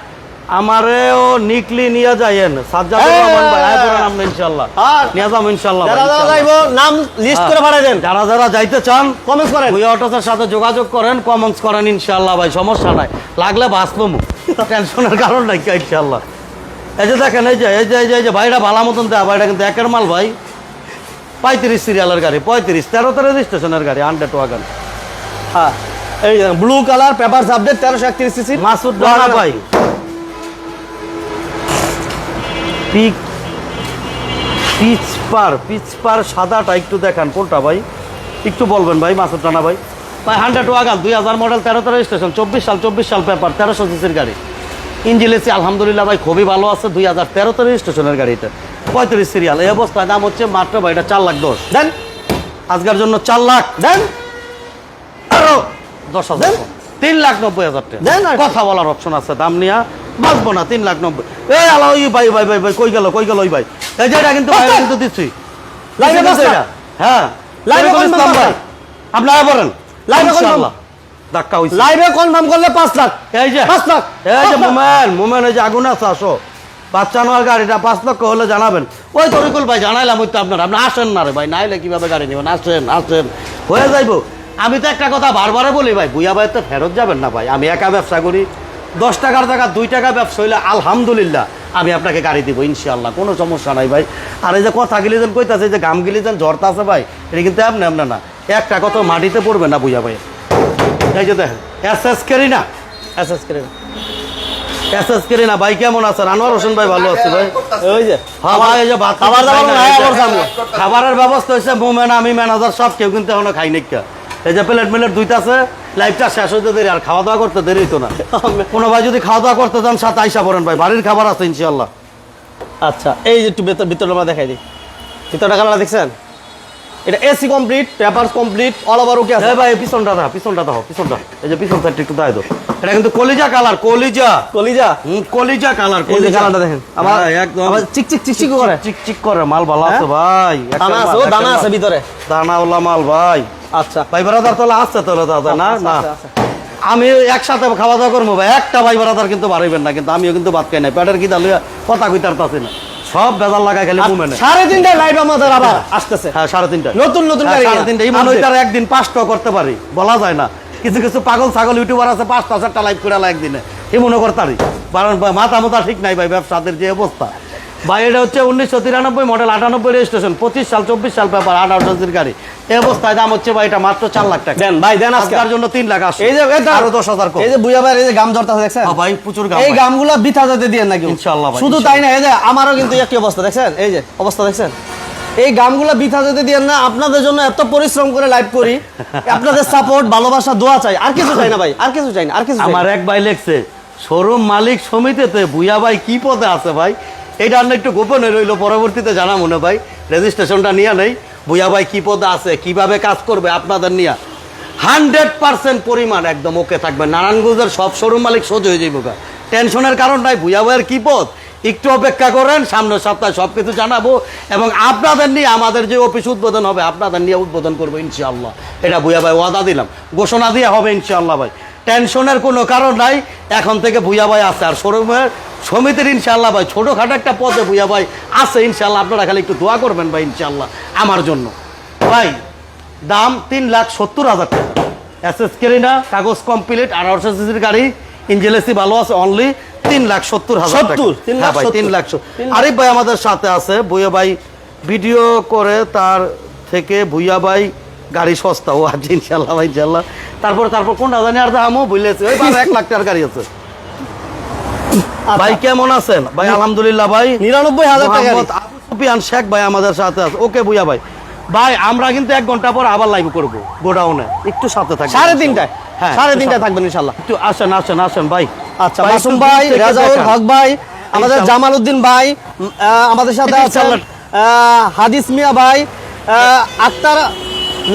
আমারেও নিকলি নিয়ে যাইয়েন। সাজ্জাদুর রহমান ভাই আয় পড়েন আমরা ইনশাআল্লাহ। আর নিয়ে যাব ইনশাআল্লাহ যারা যারা। যাইবো নাম লিস্ট করে পাঠাই দেন। যারা যারা যাইতে চান কমেন্টস করেন। ওই অটোসের সাথে যোগাযোগ করেন কমেন্টস করেন ইনশাআল্লাহ ভাই সমস্যা নাই। লাগলে বাঁচবো। টেনশনের কারণ নাই ইনশাআল্লাহ। এই যে দেখেন এই যে এই যে এই যে এই যে ভাইটা ভালো মতন দেয় ভাইটা কিন্তু একের মাল ভাই। পঁয়ত্রিশ সিরিয়ালের গাড়ি পঁয়ত্রিশ তেরোতে রেজিস্ট্রেশনের গাড়ি হান্ড্রেড ওয়াগান হ্যাঁ। এই ব্লু কালার পেপার আপডেট তেরোশো একত্রিশ সিসি মাসুদ ভাই পিক পিচ পার পিচ পার সাদাটা একটু দেখান কোনটা ভাই? একটু বলবেন ভাই মাসুদ রানা ভাই। ভাই হান্ড্রেড ওয়াগান দুই হাজার মডেল তেরোতে রেজিস্ট্রেশন চব্বিশ সাল চব্বিশ সাল পেপার তেরোশো সিসির গাড়ি। ইঞ্জিল এসি আলহামদুলিল্লাহ ভাই খুবই ভালো আছে দুই হাজার তেরোতে রেজিস্ট্রেশনের গাড়ি এটা পঁয়ত্রিশ সিরিয়াল এই অবস্থায় দাম হচ্ছে মাত্র ভাই এটা চার লাখ দশ। দেন আজকের জন্য চার লাখ। দেন আরও। দশ হাজার তিন লাখ নব্বই হাজার টাকা। কথা বলার অপশন আছে দাম নিয়া বাঁচবো না তিন লাখ নব্বই। এই আলা ওই ভাই ভাই ভাই ভাই কই গেল কই গেল ওই ভাই? এই যে এটা কিন্তু কিন্তু দিচ্ছি লাইভে। হ্যাঁ। ভাই। আপনারা বলেন। লাইভে confirm। ধাক্কা হইছে। লাইভে কনফার্ম করলে পাঁচ লাখ? এই যে। পাঁচ লাখ। এই যে মোমেন মোমেন এই যে আগুন আছে আসো। বাচ্চা নেওয়ার গাড়িটা পাঁচ লক্ষ হলে জানাবেন। ওই তরিকুল ভাই জানাইলাম ওই তো আপনার। আপনি আসেন না রে ভাই নাইলে কীভাবে গাড়ি নেবেন? আসেন আসেন। হয়ে যাইবো। আমি তো একটা কথা বারবারে বলি ভাই বুয়া ভাই তো ফেরত যাবেন না ভাই। আমি একা ব্যবসা করি দশ টাকার টাকা দুই টাকা ব্যবসা হইলে আলহামদুলিল্লাহ আমি আপনাকে গাড়ি দিব ইনশাল্লাহ কোনো সমস্যা নাই ভাই। আর এই যে কথা গিলি যেন কইতাছে যে গাম গিলি যেন ঝড়তা আছে ভাই এটা কিন্তু এমনি এমনি না। একটা কথা মাটিতে পড়বে না বুয়া ভাই। এই যে দেখেন এস এস কেরি না? এস এস করে এস এস কেরি না ভাই কেমন আছেন? আনোয়ার হোসেন ভাই ভালো আছে ভাই। ওই যে হ্যাঁ ভাই এই যে খাবার না। খাবারের ব্যবস্থা হয়েছে মোমেন আমি ম্যানেজার সব কেউ কিন্তু এখনও খাই নাকি এই যে প্লেট মিলেট দুইটাছে লাইফটা শেষ হইতে দেরি আর খাওয়া দাওয়া করতে দেরি তো না। কোনো ভাই যদি খাওয়া দাওয়া করতে চান সাথে আইসা পড়েন ভাই বাড়ির খাবার আছে ইনশাল্লাহ আচ্ছা এই যে একটু ভেতর ভিতরটা আমরা দেখাই দিই। ভিতরটা কালার দেখছেন? এটা AC complete papers complete all over okay আছে। এই ভাই পিছনটা দাও পিছনটা দাও পিছনটা। এই যে পিছন সাইডটা একটু দাও এটা কিন্তু কলিজা কালার কলিজা। কলিজা? হুম, কলিজা কালার কলিজা। কালারটা দেখেন। হ্যাঁ, একদম চিক চিক চিক চিক করে। চিক চিক করে মাল ভালো আছে হ্যাঁ? ভাই। দানা আছে দানা আছে ভিতরে। দানাওয়ালা মাল ভাই। আচ্ছা ভাই ব্রাদার তোলা আসছে তোলা দাদা না? আচ্ছা, না। আচ্ছা, আচ্ছা। আমি একসাথে খাওয়া দাওয়া করব ভাই। একটা ভাই ব্রাদার কিন্তু বাড়াইবেন না কিন্তু আমিও কিন্তু ভাত খাই না পেটের কি দালুয়া কথা কইতার পাচ্ছি না। সব খালি মুমেন্ট সাড়ে তিনটায় লাইভ আমাদের আবার আসতেছে। হ্যাঁ সাড়ে তিনটা নতুন নতুন হ্যাঁ, সাড়ে তিনটা এই মনে তার একদিন পাঁচটা করতে পারি বলা যায় না। কিছু কিছু পাগল ছাগল ইউটিউবার আছে পাঁচটা চারটা লাইভ করে একদিনে। এই মনে করতারি কারণ মাথা মাথা ঠিক নাই ভাই ব্যবসাদের যে অবস্থা। ভাই এটা হচ্ছে উনিশশো তিরানব্বই মডেল আটানব্বই রেজিস্ট্রেশন পঁচিশ সাল চব্বিশ সাল পেপার আঠারো ডজের গাড়ি। এই অবস্থায় দাম হচ্ছে ভাই এটা মাত্র চার লাখ টাকা। দেন ভাই দেন আজকে। আজকের জন্য তিন লাখ আসে এই যে আরও দশ হাজার এই যে বুয়া ভাই এই যে গাম জড়তা দেখছেন? হ্যাঁ ভাই প্রচুর গাম এই। গামগুলো বিথা যেতে দিয়ে নাকি? ইনশাআল্লাহ শুধু তাই না এই যে আমারও কিন্তু একই অবস্থা দেখছেন? এই যে অবস্থা দেখছেন? এই গামগুলো বিথা যেতে দিয়ে না আপনাদের জন্য এত পরিশ্রম করে লাইভ করি। আপনাদের সাপোর্ট ভালোবাসা দোয়া চাই। আর কিছু চাই না ভাই আর কিছু চাই না আর কিছু আমার এক ভাই লেখছে শোরুম মালিক সমিতিতে বুয়া ভাই কি পদে আছে ভাই? এটা না একটু গোপনে রইল, পরবর্তীতে জানা মনে ভাই রেজিস্ট্রেশনটা নিয়ে নেই। ভুয়া ভাই কি পদে আছে, কীভাবে কাজ করবে আপনাদের নিয়ে। হান্ড্রেড পার্সেন্ট পরিমাণ একদম ওকে থাকবে। নারায়ণগঞ্জের সব শোরুম মালিক সোজ হয়ে যাইব। টেনশনের কারণ নাই ভুয়া ভাইয়ের কি পদ? একটু অপেক্ষা করেন, সামনের সপ্তাহে সব কিছু জানাব এবং আপনাদের নিয়ে আমাদের যে অফিস উদ্বোধন হবে, আপনাদের নিয়ে উদ্বোধন করব ইনশাআল্লাহ। এটা ভুয়া ভাই ওয়াদা দিলাম। ঘোষণা দিয়ে হবে ইনশাআল্লাহ ভাই। টেনশনের কোনো কারণ নাই। এখন থেকে ভুয়া ভাই আছে। আর শোরুমের সমিতির ইনশাল্লাহ ভাই ছোটোখাটো একটা পদে ভুয়া ভাই আছে ইনশাআল্লাহ। আপনারা খালি একটু দোয়া করবেন ভাই ইনশাল্লাহ আমার জন্য। ভাই দাম তিন লাখ সত্তর হাজার টাকা। এসএস কেরিনা কাগজ কমপ্লিট আর আঠারোশো সিসির গাড়ি ইঞ্জিন এসি ভালো আছে অনলি তিন লাখ সত্তর হাজার হ্যাঁ ভাই, তিন লাখ। আরিফ ভাই আমাদের সাথে আছে। ভুইয়া ভাই ভিডিও করে তার থেকে ভুইয়া ভাই গাড়ি সস্তা ও আছে ইনশাল্লাহ ভাই ইনশাল্লাহ তারপর তারপর কোনটা জানি আর দামও বুঝলেছে ওই বাবা এক লাখ টাকার গাড়ি আছে। ভাই কেমন আছেন? ভাই আলহামদুলিল্লাহ ভাই। নিরানব্বই হাজার টাকা আবু সুফিয়ান শেখ ভাই আমাদের সাথে আছে। ওকে বুয়া ভাই। ভাই আমরা কিন্তু এক ঘণ্টা পর আবার লাইভ করব গোডাউনে। একটু সাথে থাকবেন সাড়ে তিনটায়? হ্যাঁ সাড়ে তিনটায় থাকবেন ইনশাল্লাহ একটু আসেন আসেন আসেন ভাই। আচ্ছা মাসুম ভাই রাজাউল হক ভাই আমাদের জামাল উদ্দিন ভাই আমাদের সাথে আছেন হাদিস মিয়া ভাই আক্তার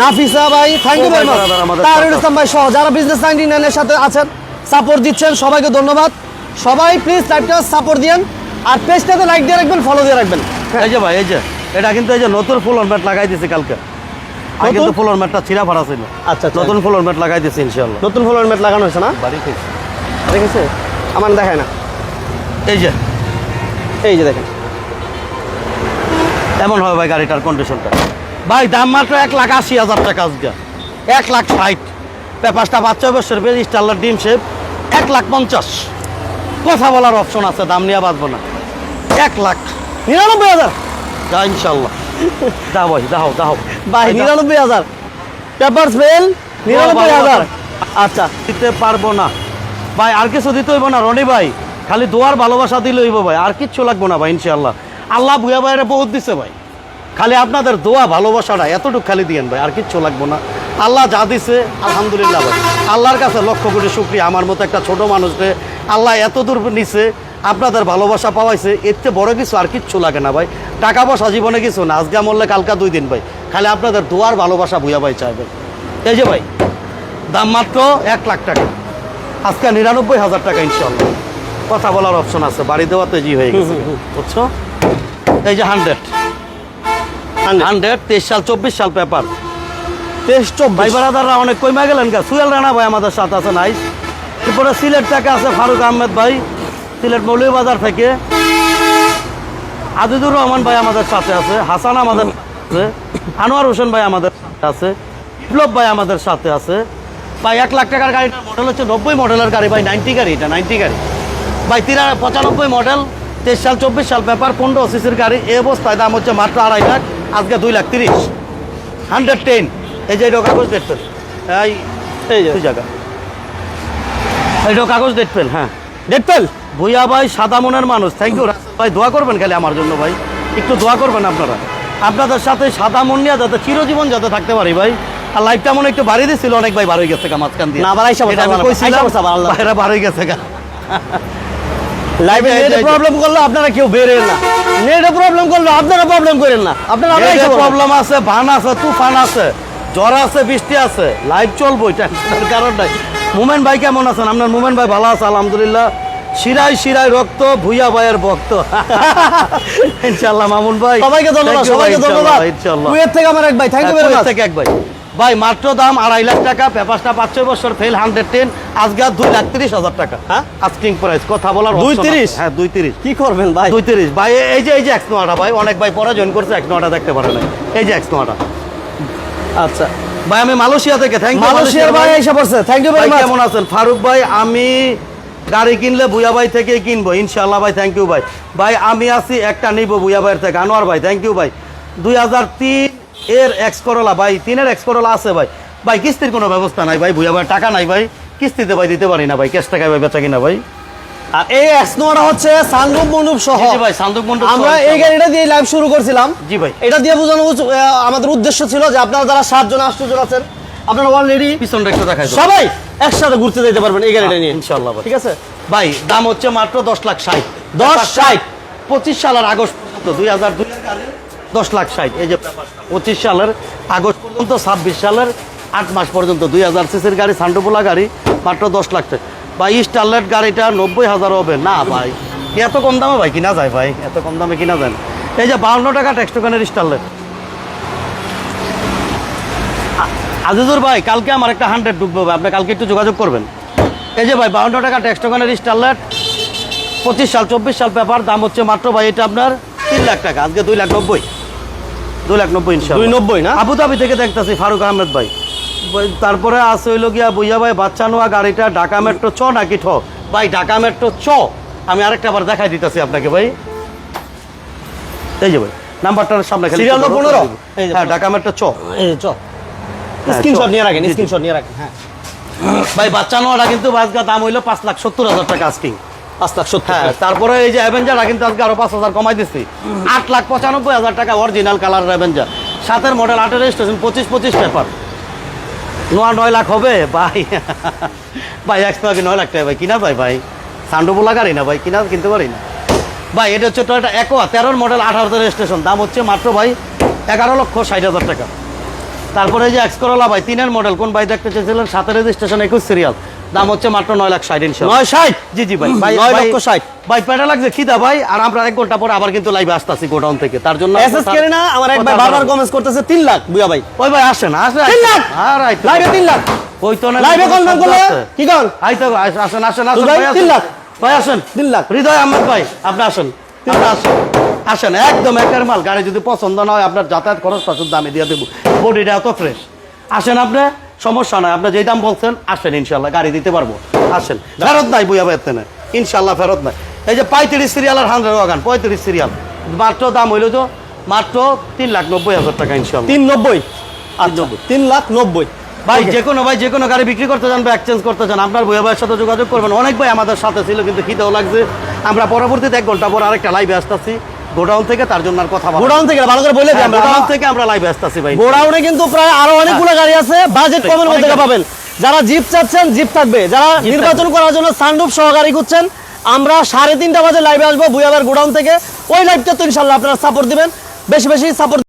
নাফিসা ভাই থ্যাংক ইউ ভাই, সাথে। ইসলাম ভাই সহ যারা বিজনেস নাইনটি নাইনের সাথে আছেন সাপোর্ট দিচ্ছেন সবাইকে ধন্যবাদ। সবাই প্লিজ লাইভটা সাপোর্ট দিয়েন আর পেজটাতে লাইক দিয়ে রাখবেন ফলো দিয়ে রাখবেন। এই যে ভাই এই যে এটা কিন্তু এই যে নতুন ফুলন ম্যাট লাগাই দিয়েছি কালকে? কিন্তু ফুলন ম্যাটটা ছিঁড়া ফাড়া ছিল। আচ্ছা, আচ্ছা। নতুন ফুলন ম্যাট লাগাই দিয়েছি ইনশাল্লাহ নতুন ফলোয়ার ম্যাট লাগানো হয়েছে না? বাড়ি থেকে। দেখেছে আমার দেখায় না। এই যে। এই যে দেখেন। এমন হবে ভাই গাড়িটার কন্ডিশনটা ভাই দাম মাত্র এক লাখ আশি হাজার টাকা আজকে। এক লাখ ষাট। পেপারটা বাচ্চা বছর বেশ স্টারলার ডিম শেপ। এক লাখ পঞ্চাশ। কথা বলার অপশন আছে দাম নিয়ে বাঁচবো না। এক লাখ। নিরানব্বই হাজার। যা ইনশাল্লাহ। যা ভাই দাও দাও ভাই নিরানব্বই হাজার। পেপার স্মেল নিরানব্বই হাজার। আচ্ছা। দিতে পারব না। ভাই আর কিছু দিতে হইব না রনি ভাই। খালি দোয়ার ভালোবাসা দিলে হইব ভাই। আর কিচ্ছু লাগবো না ভাই ইনশাল্লাহ। আল্লাহ ভুয়া ভাইয়ের বহুত দিছে ভাই। খালি আপনাদের দোয়া ভালোবাসাটা এতটুকু খালি দিয়েন ভাই আর কিচ্ছু লাগবো না। আল্লাহ যা দিছে আলহামদুলিল্লাহ ভাই। আল্লাহর কাছে লক্ষ কোটি শুক্রিয়া। আমার মতো একটা ছোট মানুষকে আল্লাহ এত দূর নিছে আপনাদের ভালোবাসা পাওয়াইছে এর চেয়ে বড় কিছু আর কিচ্ছু লাগে না ভাই। টাকা পয়সা জীবনে কিছু না আজকে মরলে কালকা দুই দিন ভাই। খালি আপনাদের দোয়ার ভালোবাসা ভুয়া ভাই চাইবেন এই যে ভাই দাম মাত্র এক লাখ টাকা। আজকে নিরানব্বই হাজার টাকা ইনশাল্লাহ কথা বলার অপশন আছে বাড়ি দেওয়াতে জি হয়ে গেছে। বুঝছ? এই যে হান্ড্রেড। হান্ড্রেড। তেইশ সাল চব্বিশ সাল পেপার। তেইশ ভাই চব্বিশ বারাদাররা অনেক কইমা গেলেন গা। সুয়েল রানা ভাই আমাদের সাথে আছে নাই? এরপরে সিলেট থেকে আছে ফারুক আহমেদ ভাই সিলেট মৌলভীবাজার থেকে। আজিদুর রহমান ভাই আমাদের সাথে আছে হাসান আমাদের আছে আনোয়ার হোসেন ভাই আমাদের আছে বিপ্লব ভাই আমাদের সাথে আছে। ভাই এক লাখ টাকার গাড়িটার মডেল হচ্ছে নব্বই মডেলের গাড়ি ভাই নাইনটি গাড়ি এটা নাইনটি গাড়ি। ভাই তিরা পঁচানব্বই মডেল তেইশ সাল চব্বিশ সাল পেপার পনেরো সিসির গাড়ি এই অবস্থায় দাম হচ্ছে মাত্র আড়াই লাখ। আজকে দুই লাখ তিরিশ। হান্ড্রেড টেন এই যে এটা কাগজ ডেট পেন এই এই যে জায়গা। এটা কাগজ ডেট পেন হ্যাঁ। ডেটপেল ভুইয়া ভাই সাদা মনের মানুষ। থ্যাংক ইউ ভাই। দোয়া করবেন খালি আমার জন্য ভাই। একটু দোয়া করবেন আপনারা। আপনাদের সাথে সাদা মন নিয়ে যাতে চিরজীবন যাতে থাকতে পারি ভাই। আর লাইফটা মনে একটু বাড়িয়ে দিছিল অনেক ভাই বার হয়ে গেছে মাঝখান দিয়ে। না। বাইরে বার হয়ে গেছে লাইভে যে। প্রবলেম করলে আপনারা কেউ বেরেন না। নেটে প্রবলেম করল আপনারা প্রবলেম করেন না। আপনারা প্রবলেম আছে ভান আছে তুফান আছে জ্বর আছে বৃষ্টি আছে লাইভ চলবো টেনশনের কারণ নাই। মুমেন ভাই কেমন আছেন? আপনার মুমেন ভাই ভালো আছে আলহামদুলিল্লাহ। শিরায় শিরায় রক্ত ভুইয়া ভাইয়ের ভক্ত। ইনশাল্লাহ মামুন ভাই। সবাইকে ধন্যবাদ সবাইকে ধন্যবাদ। কুয়েত থেকে আমার এক ভাই থ্যাংক ইউ ভেরি মাচ থেকে এক ভাই। ভাই মাত্র দাম আড়াই লাখ টাকা পেপারটা পাঁচ ছয় বছর ফেল হান্ড্রেড টেন আজকে দুই লাখ তিরিশ হাজার টাকা। হ্যাঁ? আস্কিং প্রাইস কথা বলার দুই তিরিশ? হ্যাঁ দুই তিরিশ। কি করবেন ভাই? দুই তিরিশ। ভাই এই যে এই যে এক্স নোয়াটা ভাই অনেক ভাই পরে জয়েন করছে এক্স নোয়াটা দেখতে পারে না এই যে এক্স নোয়াটা। আচ্ছা। ভাই আমি মালয়েশিয়া থেকে থ্যাংক ইউ মালয়েশিয়ার ভাই এসে পড়ছে থ্যাংক ইউ ভাই কেমন আছেন? ফারুক ভাই আমি গাড়ি কিনলে বুয়া ভাই থেকে কিনবো ইনশাল্লাহ ভাই থ্যাংক ইউ ভাই। ভাই আমি আছি একটা নিবো বুয়া ভাইয়ের থেকে আনোয়ার ভাই থ্যাংক ইউ ভাই। দুই হাজার তিন এর এক্স করোলা ভাই তিনের এক্স করোলা আছে ভাই। ভাই কিস্তির কোনো ব্যবস্থা নাই ভাই বুয়া ভাইয়ের টাকা নাই ভাই। কিস্তিতে ভাই দিতে পারি না ভাই ক্যাশ টাকায় ভাই বেচা কিনা ভাই। আর এই এক্সনোটা হচ্ছে সানরূপ মণ্ডপ সহ। জি, জি ভাই সান্দুক মন্ডল আমরা এই গাড়িটা দিয়ে লাইভ শুরু করছিলাম। জি ভাই। এটা দিয়ে বোঝানো আমাদের উদ্দেশ্য ছিল যে আপনারা যারা সাতজন আটজন আছেন আপনারা অলরেডি পিছনটা একটু দেখাই সবাই একসাথে ঘুরতে যেতে পারবেন এই গাড়িটা নিয়ে। ইনশাল্লাহ ঠিক আছে? ভাই দাম হচ্ছে মাত্র দশ লাখ ষাট। দশ ষাট। পঁচিশ সালের আগস্ট দুই হাজার দুই দশ লাখ ষাট। এই যে পঁচিশ সালের আগস্ট পর্যন্ত, ছাব্বিশ সালের আট মাস পর্যন্ত, দুই হাজার সিসির গাড়ি, সান্ডুপোলা গাড়ি, মাত্র দশ লাখ টাকা ভাই, স্টারলেট গাড়িটা নব্বই হাজার হবে। না, ভাই। এত কম দামে ভাই কিনা যায় ভাই? এত কম দামে কিনা যায়। এই যে বাউন্ন টাকা টেক্সটোকানের স্টারলেট। আজিজুর ভাই, কালকে আমার একটা হান্ড্রেড ঢুকবো ভাই। আপনি কালকে একটু যোগাযোগ করবেন। এই যে ভাই, বাউন্ন টাকা টেক্সটোকানের স্টারলেট। পঁচিশ সাল, চব্বিশ সাল পেপার, দাম হচ্ছে মাত্র ভাই, এটা আপনার তিন লাখ টাকা। আজকে দুই লাখ নব্বই। দুই লাখ নব্বই ইনশাল্লাহ দুই নব্বই না? আবুধাবি থেকে দেখতেছি ফারুক আহমেদ ভাই। তারপরে আছে হইল গিয়া বুইয়া ভাই বাচ্চা নোয়া গাড়িটা ঢাকা মেট্রো চ নাকি ঠ? ভাই ঢাকা মেট্রো চ। আমি আরেকটা বার দেখাই দিতেছি আপনাকে ভাই। এই যে ভাই নাম্বারটার সামনে খালি Serial একটু number ধরো। 15? এই যে হ্যাঁ ঢাকা মেট্রো চ। হ্যাঁ, স্ক্রিনশট চ। নিয়ে রাখেন জি, জি। স্ক্রিনশট নিয়ে রাখেন হ্যাঁ। ভাই বাচ্চা নোয়াটা কিন্তু আজকে দাম হইল পাঁচ লাখ সত্তর হাজার টাকা আজকিং পাঁচ লাখ সত্তর হ্যাঁ তারপরে এই যে অ্যাভেঞ্জার কিন্তু আজকে আরও পাঁচ হাজার কমাই দিচ্ছি আট লাখ পঁচানব্বই হাজার টাকা অরিজিনাল কালার অ্যাভেঞ্জার সাতের মডেল আটের রেজিস্ট্রেশন পঁচিশ পঁচিশ পেপার নোয়া নয় লাখ হবে ভাই। ভাই একশো আগে নয় লাখ টাকা ভাই কিনা ভাই ভাই? সান্ডুবোলা গাড়ি না ভাই কিনা কিনতে পারি না। ভাই এটা হচ্ছে টয়টা একোয়া তেরোর মডেল আঠারোতে রেজিস্ট্রেশন দাম হচ্ছে মাত্র ভাই এগারো লক্ষ ষাট হাজার টাকা। তারপরে এই যে এক্স করোলা ভাই তিনের মডেল কোন ভাই দেখতে চেয়েছিলেন? সাতের রেজিস্ট্রেশন একুশ সিরিয়াল দাম হচ্ছে মাত্র নয় লাখ ষাট ইনশাল্লাহ। নয় ষাট? জি জি ভাই। ভাই নয় লক্ষ ষাট। ভাই পেটা লাগছে খিদা ভাই। আর আমরা এক ঘণ্টা পরে আবার কিন্তু লাইভে আসতেছি গোডাউন থেকে। তার জন্য এসএস কেনে না আমার এক ভাই বারবার কমেন্টস করতেছে তিন লাখ বুয়া ভাই। ওই ভাই আসেন আসেন। তিন লাখ? আর লাইভে তিন লাখ। ওই তো না লাইভে কনফার্ম করলে কি কন আইতো আসেন আসেন আসেন ভাই, তিন লাখ। ভাই আসেন। তিন লাখ। হৃদয় আহমেদ ভাই আপনি আসেন। আপনি আসেন। আসেন একদম একের মাল। গাড়ি যদি পছন্দ না হয় আপনার যাতায়াত খরচটা শুধু আমি দিয়ে দেবো। বডিটা এত ফ্রেশ আসেন আপনি। সমস্যা নাই। আপনি যেই দাম বলছেন আসেন ইনশাল্লাহ গাড়ি দিতে পারব। আসেন। ফেরত নাই বইয়া বেতে না ইনশাল্লাহ ফেরত নাই। এই যে পঁয়ত্রিশ সিরিয়াল আর হান্ড্রেড ওয়াগান পঁয়ত্রিশ সিরিয়াল। মাত্র দাম হইল তো মাত্র তিন লাখ নব্বই হাজার টাকা ইনশাল্লাহ তিন নব্বই? আচ্ছা নব্বই। তিন লাখ নব্বই। ভাই যে কোনো ভাই যে কোনো গাড়ি বিক্রি করতে চান বা এক্সচেঞ্জ করতে চান আপনার বইয়া ভাইয়ের সাথে যোগাযোগ করবেন। অনেক ভাই আমাদের সাথে ছিল কিন্তু খিদেও লাগছে। আমরা পরবর্তীতে এক ঘণ্টা পর আরেকটা লাইভে আসতেছি। গোডাউন থেকে তার জন্য আর কথা বলা গোডাউন থেকে ভালো করে বলে দিই আমরা গোডাউন থেকে আমরা লাইভে আসতেছি ভাই। গোডাউনে কিন্তু প্রায় আরও অনেকগুলো গাড়ি আছে বাজেট কমের মধ্যে পাবেন। যারা জিপ চাচ্ছেন জিপ থাকবে। যারা। নির্বাচন করার জন্য সানরুফ সহকারী করছেন আমরা সাড়ে তিনটা বাজে লাইভে আসব বুয়াবার গোডাউন থেকে। ওই লাইভটা তো ইনশাল্লাহ আপনারা সাপোর্ট দিবেন। বেশি বেশি সাপোর্ট